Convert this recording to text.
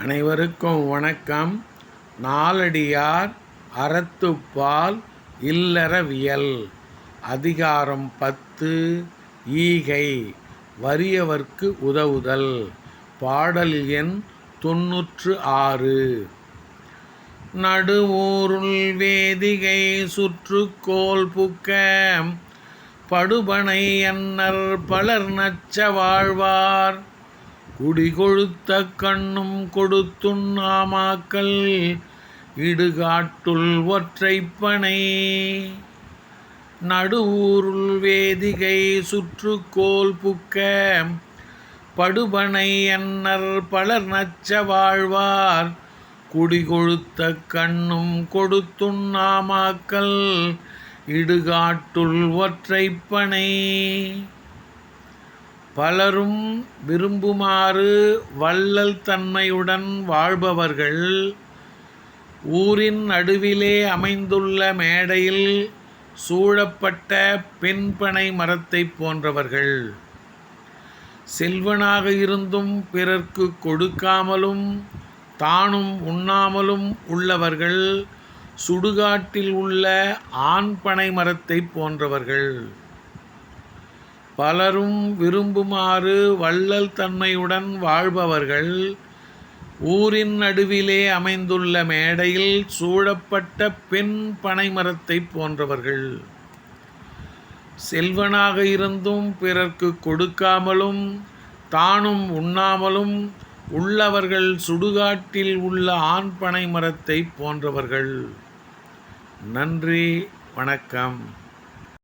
அனைவருக்கும் வணக்கம். நாலடியார் அறத்துப்பால் இல்லறவியல். அதிகாரம் பத்து ஈகை வறியவர்க்கு உதவுதல். பாடல் எண் தொன்னூற்று ஆறு. நடுவூருள் வேதிகை சுற்றுக்கோள் புக்க. படுபனை அன்னர் பலர் நச்ச வாழ்வார். குடிகொழுத்த கண்ணும் கொடுத்துண்ணாமாக்கல் இடுகாட்டுள் ஒற்றைப்பனை. நடுவூருள் வேதிகை சுற்றுக்கோல் புக்க படுபனை என்னர் பலர் நச்ச வாழ்வார். குடிகொழுத்த கண்ணும் கொடுத்துண்ணாமாக்கல் இடுகாட்டுள் ஒற்றைப்பனை. பலரும் விரும்புமாறு வள்ளல் தன்மையுடன் வாழ்பவர்கள் ஊரின் நடுவிலே அமைந்துள்ள மேடையில் சூழப்பட்ட பெண்பனை மரத்தைப் போன்றவர்கள். செல்வனாக இருந்தும் பிறர்க்கு கொடுக்காமலும் தானும் உண்ணாமலும் உள்ளவர்கள் சுடுகாட்டில் உள்ள ஆண் பனை மரத்தைப் போன்றவர்கள். பலரும் விரும்புமாறு வள்ளல் தன்மையுடன் வாழ்பவர்கள் ஊரின் நடுவிலே அமைந்துள்ள மேடையில் சூழப்பட்ட பெண் பனைமரத்தைப் போன்றவர்கள். செல்வனாக இருந்தும் பிறர்க்கு கொடுக்காமலும் தானும் உண்ணாமலும் உள்ளவர்கள் சுடுகாட்டில் உள்ள ஆண் பனை மரத்தை போன்றவர்கள். நன்றி வணக்கம்.